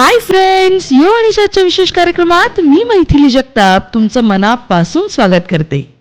Hi friends you अनिशाच्या विशेष कार्यक्रमात मी मैथिली जगताप तुमचं मनापासून स्वागत करते.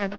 and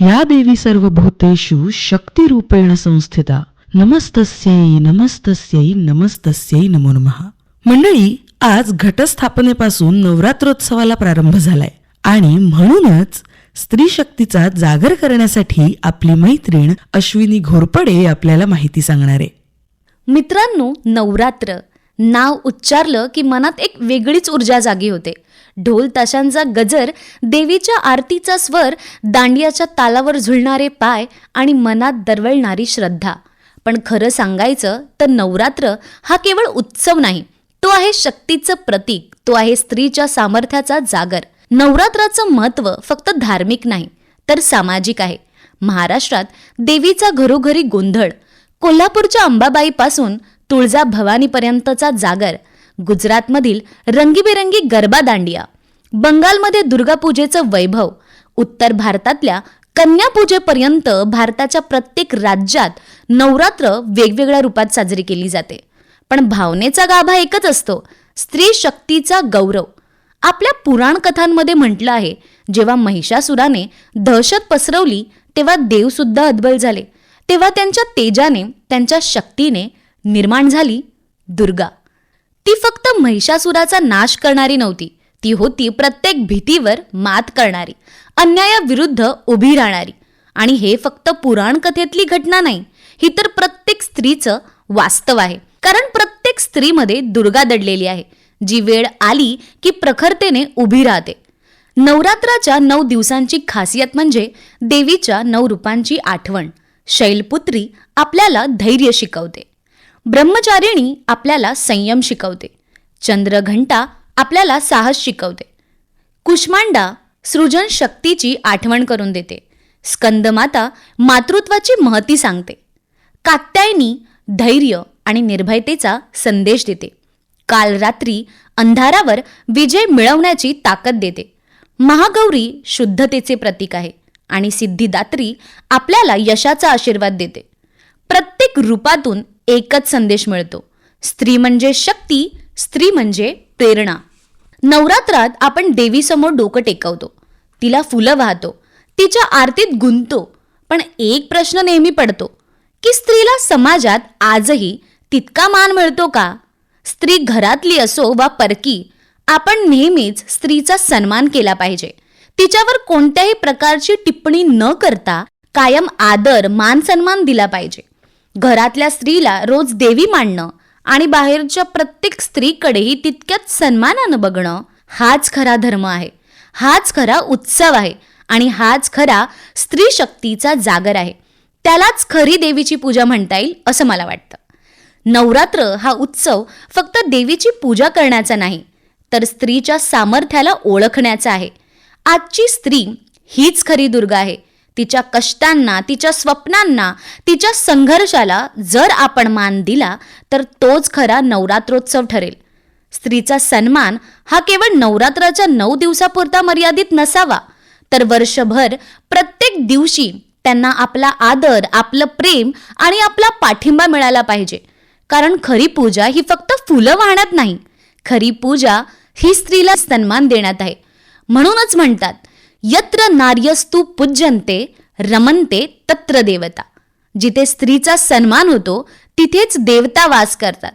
या देवी सर्व भूतेषु शक्तिरूपेण संस्थिता। नमस्तस्यै नमस्तस्यै नमस्तस्यै नमो नमः। मंडळी आज घटस्थापनेपासून नवरात्रोत्सवाला प्रारंभ झालाय आणि म्हणूनच स्त्री शक्तीचा जागर करण्यासाठी आपली मैत्रीण अश्विनी घोरपडे आपल्याला माहिती सांगणार आहे. मित्रांनो नवरात्र. नाव उच्चारलं की मनात एक वेगळीच ऊर्जा जागी होते. ढोल ताशांचा गजर देवीच्या आरतीचा स्वर दांडियाच्या तालावर झुलणारे पाय आणि मनात दरवळणारी श्रद्धा. पण खरं सांगायचं तर नवरात्र हा केवळ उत्सव नाही तो आहे शक्तीचं प्रतीक तो आहे स्त्रीच्या सामर्थ्याचा जागर. नवरात्राचं महत्त्व फक्त धार्मिक नाही तर सामाजिक आहे. महाराष्ट्रात देवीचा घरोघरी गोंधळ कोल्हापूरच्या अंबाबाईपासून तुळजा भवानीपर्यंतचा जागर गुजरातमधील रंगीबेरंगी गरबा दांडिया बंगालमध्ये दुर्गापूजेचं वैभव उत्तर भारतातल्या कन्यापूजेपर्यंत भारताच्या प्रत्येक राज्यात नवरात्र वेगवेगळ्या रूपात साजरी केली जाते. पण भावनेचा गाभा एकच असतो स्त्री शक्तीचा गौरव. आपल्या पुराण कथांमध्ये म्हटलं आहे जेव्हा महिषासुराने दहशत पसरवली तेव्हा देवसुद्धा अद्बल झाले. तेव्हा त्यांच्या तेजाने त्यांच्या शक्तीने निर्माण झाली दुर्गा. ती फक्त महिषासुराचा नाश करणारी नव्हती. ती होती प्रत्येक भीतीवर मात करणारी अन्यायाविरुद्ध उभी राहणारी. आणि हे फक्त पुराण कथेतली घटना नाही ही तर प्रत्येक स्त्रीचं वास्तव आहे. कारण प्रत्येक स्त्रीमध्ये दुर्गा दडलेली आहे जी वेळ आली की प्रखरतेने उभी राहते. नवरात्राच्या नऊ दिवसांची खासियत म्हणजे देवीच्या नऊ रूपांची आठवण. शैलपुत्री आपल्याला धैर्य शिकवते. ब्रह्मचारिणी आपल्याला संयम शिकवते. चंद्रघंटा आपल्याला साहस शिकवते. कुष्मांडा सृजन शक्तीची आठवण करून देते. स्कंदमाता मातृत्वाची महती सांगते. कात्यायनी धैर्य आणि निर्भयतेचा संदेश देते. काल रात्री अंधारावर विजय मिळवण्याची ताकद देते. महागौरी शुद्धतेचे प्रतीक आहे आणि सिद्धिदात्री आपल्याला यशाचा आशीर्वाद देते. प्रत्येक रूपातून एकच संदेश मिळतो. स्त्री म्हणजे शक्ती स्त्री म्हणजे प्रेरणा. नवरात्रात आपण देवीसमोर डोकं टेकवतो. तिला फुलं वाहतो. तिच्या आरतीत गुंततो. पण एक प्रश्न नेहमी पडतो की स्त्रीला समाजात आजही तितका मान मिळतो का? स्त्री घरातली असो वा परकी आपण नेहमीच स्त्रीचा सन्मान केला पाहिजे. तिच्यावर कोणत्याही प्रकारची टिप्पणी न करता कायम आदर मान सन्मान दिला पाहिजे. घरातल्या स्त्रीला रोज देवी मानणं आणि बाहेरच्या प्रत्येक स्त्रीकडेही तितक्याच सन्मानानं बघणं हाच खरा धर्म आहे. हाच खरा उत्सव आहे आणि हाच खरा स्त्री शक्तीचा जागर आहे. त्यालाच खरी देवीची पूजा म्हणता येईल असं मला वाटतं. नवरात्र हा उत्सव फक्त देवीची पूजा करण्याचा नाही तर स्त्रीच्या सामर्थ्याला ओळखण्याचा आहे. आजची स्त्री हीच खरी दुर्गा आहे. तिच्या कष्टांना तिच्या स्वप्नांना तिच्या संघर्षाला जर आपण मान दिला तर तोच खरा नवरात्रोत्सव ठरेल. स्त्रीचा सन्मान हा केवळ नवरात्राच्या नऊ दिवसापुरता मर्यादित नसावा. तर वर्षभर प्रत्येक दिवशी त्यांना आपला आदर आपलं प्रेम आणि आपला पाठिंबा मिळाला पाहिजे. कारण खरी पूजा ही फक्त फुलं वाहण्यात नाही. खरी पूजा ही स्त्रीला सन्मान देण्यात आहे. म्हणूनच म्हणतात यत्र नार्यस्तु पूज्यन्ते रमंते तत्र देवता. जिथे स्त्रीचा सन्मान होतो तिथेच देवता वास करतात.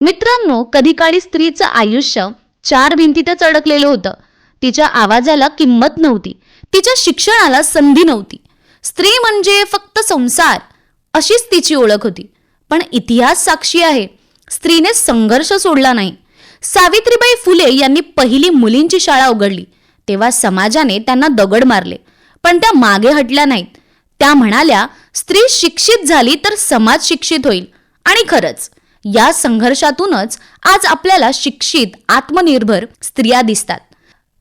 मित्रांनो कधी काळी स्त्रीचं आयुष्य चार भिंतीतच अडकलेलं होतं. तिच्या आवाजाला किंमत नव्हती. तिच्या शिक्षणाला संधी नव्हती. स्त्री म्हणजे फक्त संसार अशीच तिची ओळख होती. पण इतिहास साक्षी आहे. स्त्रीने संघर्ष सोडला नाही. सावित्रीबाई फुले यांनी पहिली मुलींची शाळा उघडली. तेव्हा समाजाने त्यांना दगड मारले. पण त्या मागे हटल्या नाहीत. त्या म्हणाल्या स्त्री शिक्षित झाली तर समाज शिक्षित होईल. आणि खरंच या संघर्षातूनच आज आपल्याला शिक्षित आत्मनिर्भर स्त्रिया दिसतात.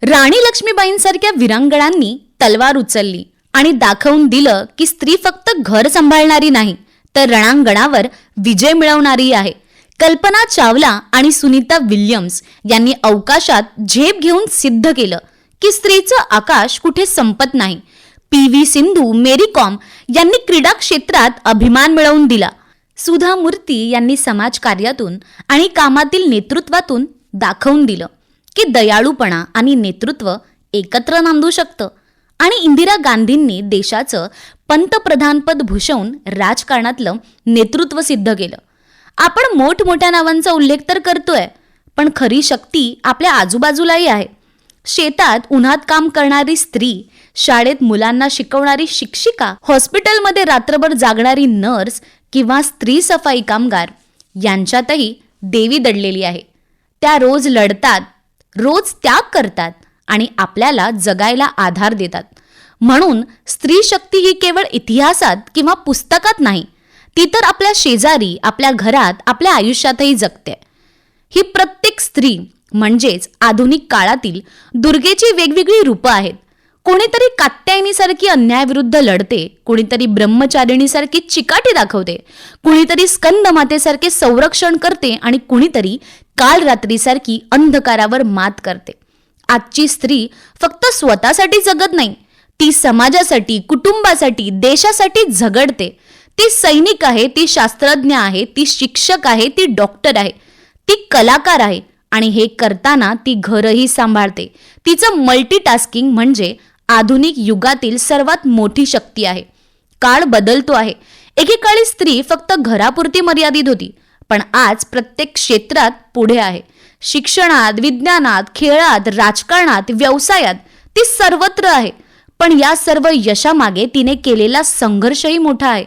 राणी लक्ष्मीबाईंसारख्या विरांगणांनी तलवार उचलली आणि दाखवून दिलं की स्त्री फक्त घर सांभाळणारी नाही तर रणांगणावर विजय मिळवणारी आहे. कल्पना चावला आणि सुनीता विल्यम्स यांनी अवकाशात झेप घेऊन सिद्ध केलं की स्त्रीचं आकाश कुठे संपत नाही. P V Sindhu Mary Kom यांनी क्रीडा क्षेत्रात अभिमान मिळवून दिला. सुधा मूर्ती यांनी समाजकार्यातून आणि कामातील नेतृत्वातून दाखवून दिलं की दयाळूपणा आणि नेतृत्व एकत्र नांदू शकतं आणि इंदिरा गांधींनी देशाचं पंतप्रधानपद भूषवून राजकारणातलं नेतृत्व सिद्ध केलं. आपण मोठमोठ्या नावांचा उल्लेख तर करतोय पण खरी शक्ती आपल्या आजूबाजूलाही आहे. शेतात उन्हात काम करणारी स्त्री शाळेत मुलांना शिकवणारी शिक्षिका हॉस्पिटलमध्ये रात्रभर जागणारी नर्स किंवा स्त्री सफाई कामगार यांच्यातही देवी दडलेली आहे. त्या रोज लढतात रोज त्याग करतात आणि आपल्याला जगायला आधार देतात. म्हणून स्त्री शक्ती ही केवळ इतिहासात किंवा पुस्तकात नाही ती तर आपल्या शेजारी आपल्या घरात आपल्या आयुष्यातही जगते. ही प्रत्येक स्त्री म्हणजेच आधुनिक काळातील दुर्गेची वेगवेगळी रूपं आहेत. कोणीतरी कात्यायनीसारखी अन्यायाविरुद्ध लढते कोणीतरी ब्रह्मचारिणीसारखी चिकाटी दाखवते कुणीतरी स्कंद मातेसारखे संरक्षण करते आणि कुणीतरी काल रात्रीसारखी अंधकारावर मात करते. आजची स्त्री फक्त स्वतःसाठी जगत नाही ती समाजासाठी कुटुंबासाठी देशासाठी झगडते. ती सैनिक आहे ती शास्त्रज्ञ आहे ती शिक्षक आहे ती डॉक्टर आहे ती कलाकार आहे आणि हे करताना ती घरही सांभाळते. तिचं मल्टीटास्किंग म्हणजे आधुनिक युगातील सर्वात मोठी शक्ती आहे. काळ बदलतो आहे. एकेकाळी स्त्री फक्त घरापुरती मर्यादित होती पण आज प्रत्येक क्षेत्रात पुढे आहे. शिक्षणात विज्ञानात खेळात राजकारणात व्यवसायात ती सर्वत्र आहे. पण या सर्व यशामागे तिने केलेला संघर्षही मोठा आहे.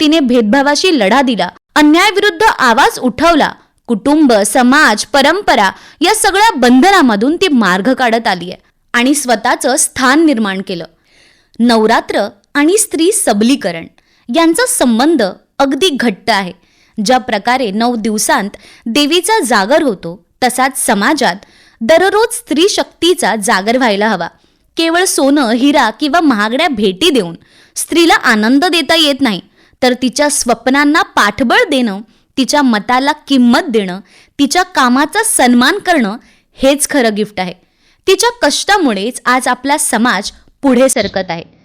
तिने भेदभावाशी लढा दिला अन्यायाविरुद्ध आवाज उठवला कुटुंब समाज परंपरा या सगळ्या बंधनामधून ती मार्ग काढत आली आहे आणि स्वतःचं स्थान निर्माण केलं. नवरात्र आणि स्त्री सबलीकरण यांचा संबंध अगदी घट्ट आहे. ज्या प्रकारे नऊ दिवसांत देवीचा जागर होतो तसाच समाजात दररोज स्त्री शक्तीचा जागर व्हायला हवा. केवळ सोनं हिरा किंवा महागड्या भेटी देऊन स्त्रीला आनंद देता येत नाही तर तिच्या स्वप्नांना पाठबळ देणं तिच्या मताला किंमत देणं तिच्या कामाचा सन्मान करणं हेच खरं गिफ्ट आहे. तिच्या कष्टामुळेच आज आपला समाज पुढे सरकत आहे.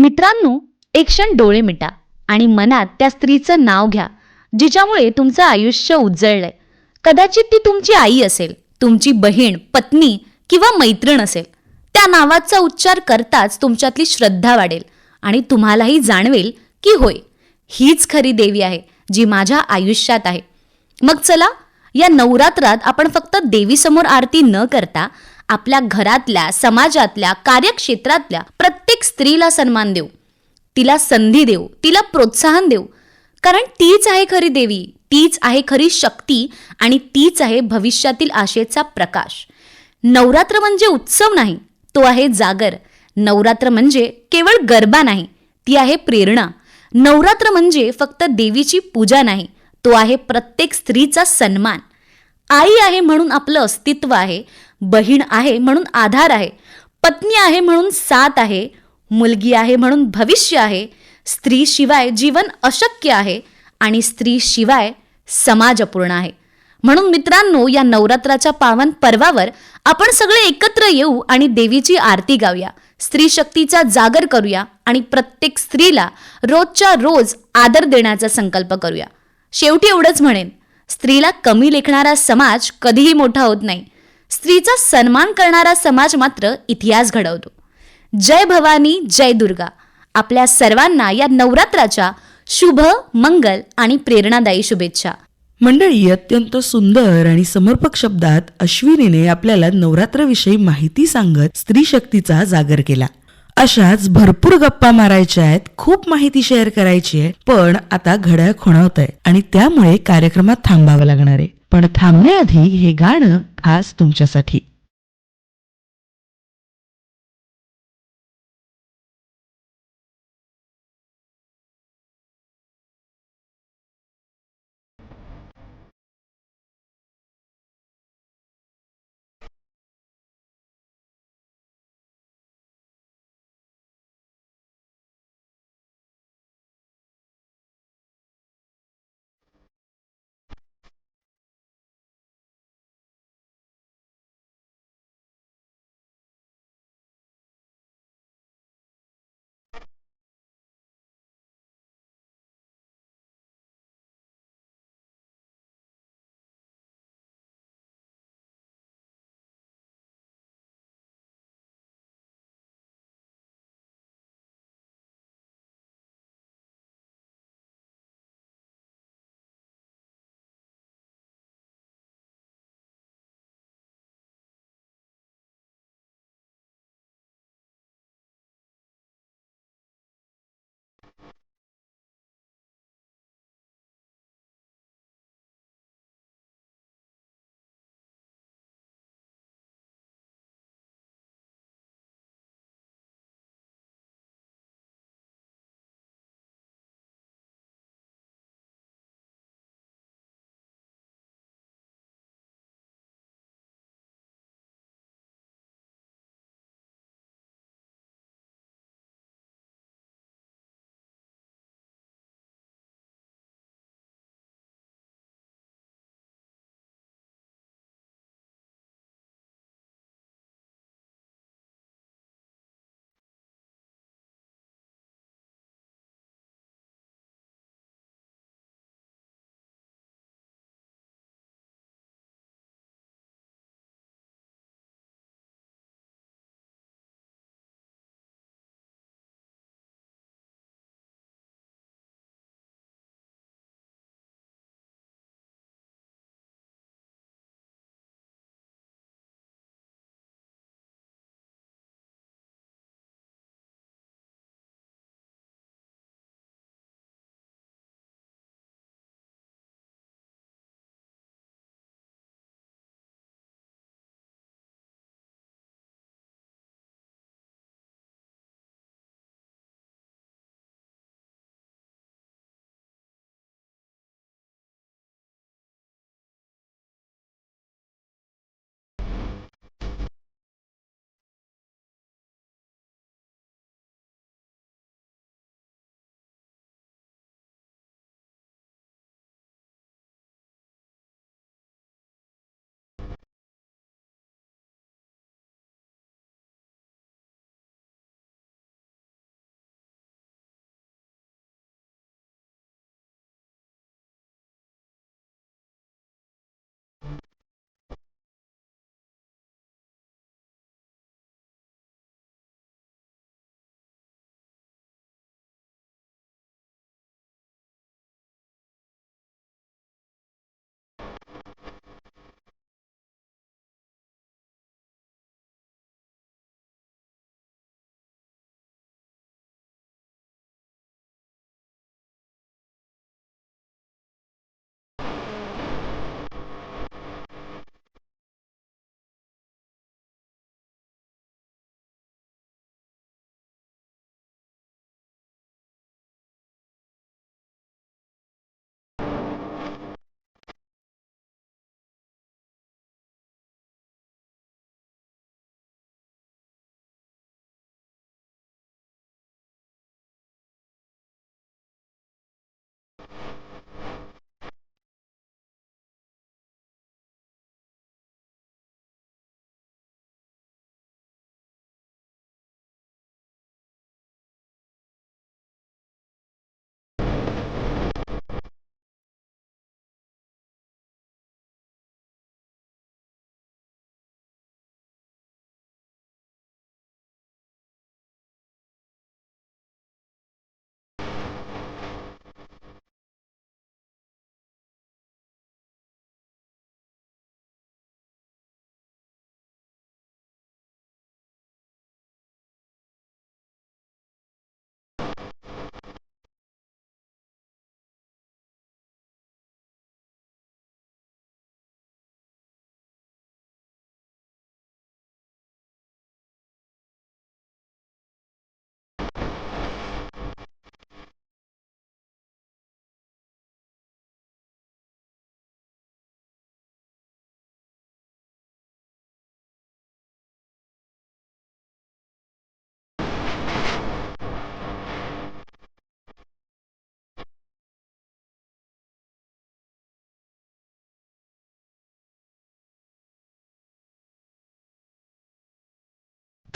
मित्रांनो एक क्षण डोळे मिटा आणि मनात त्या स्त्रीचं नाव घ्या जिच्यामुळे तुमचं आयुष्य उजळलंय. कदाचित ती तुमची आई असेल तुमची बहीण पत्नी किंवा मैत्रीण असेल. त्या नावाचा उच्चार करताच तुमच्यातली श्रद्धा वाढेल आणि तुम्हालाही जाणवेल की होय हीच खरी देवी आहे जी माझ्या आयुष्यात आहे. मग चला या नवरात्रात आपण फक्त देवीसमोर आरती न करता आपल्या घरातल्या समाजातल्या कार्यक्षेत्रातल्या प्रत्येक स्त्रीला सन्मान देऊ. तिला संधी देऊ तिला प्रोत्साहन देऊ. कारण तीच आहे खरी देवी तीच आहे खरी शक्ती आणि तीच आहे भविष्यातील आशेचा प्रकाश. नवरात्र म्हणजे उत्सव नाही तो आहे जागर. नवरात्र म्हणजे केवळ गरबा नाही ती आहे प्रेरणा. नवरात्र म्हणजे फक्त देवीची पूजा नाही तो आहे प्रत्येक स्त्रीचा सन्मान. आई आहे म्हणून आपलं अस्तित्व आहे बहीण आहे म्हणून आधार आहे पत्नी आहे म्हणून साथ आहे मुलगी आहे म्हणून भविष्य आहे स्त्रीशिवाय जीवन अशक्य आहे आणि स्त्रीशिवाय समाज अपूर्ण आहे. म्हणून मित्रांनो या नवरात्राच्या पावन पर्वावर आपण सगळे एकत्र येऊ आणि देवीची आरती गाऊया. स्त्री शक्तीचा जागर करूया आणि प्रत्येक स्त्रीला रोजच्या रोज आदर देण्याचा संकल्प करूया. शेवटी एवढंच म्हणेन स्त्रीला कमी लेखणारा समाज कधीही मोठा होत नाही. स्त्रीचा सन्मान करणारा समाज मात्र इतिहास घडवतो. जय भवानी जय दुर्गा. आपल्या सर्वांना या नवरात्राच्या शुभ मंगल आणि प्रेरणादायी शुभेच्छा. मंडळी अत्यंत सुंदर आणि समर्पक शब्दात अश्विनीने आपल्याला नवरात्रविषयी माहिती सांगत स्त्री शक्तीचा जागर केला. अशाच भरपूर गप्पा मारायच्या आहेत खूप माहिती शेअर करायची आहे पण आता घड्याळ खुणावत आहे आणि त्यामुळे कार्यक्रमात थांबावं लागणार आहे. पण थांबण्याआधी हे गाणं खास तुमच्यासाठी.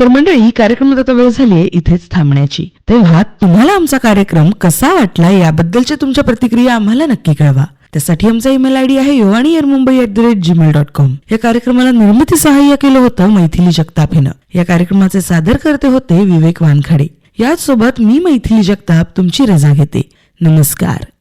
तर मंडळी कार्यक्रमात आता वेळ झाली इथेच थांबण्याची. तेव्हा तुम्हाला आमचा कार्यक्रम कसा वाटला याबद्दलच्या तुमच्या प्रतिक्रिया आम्हाला नक्की कळवा. त्यासाठी आमचा ईमेल आयडी आहे योवाणी Mumbai at the rate Gmail dot com या कार्यक्रमाला निर्मिती सहाय्य केलं होतं मैथिली जगताप हिनं या कार्यक्रमाचे सादर करते होते विवेक वानखडे. याच सोबत मी मैथिली जगताप तुमची रजा घेते. नमस्कार.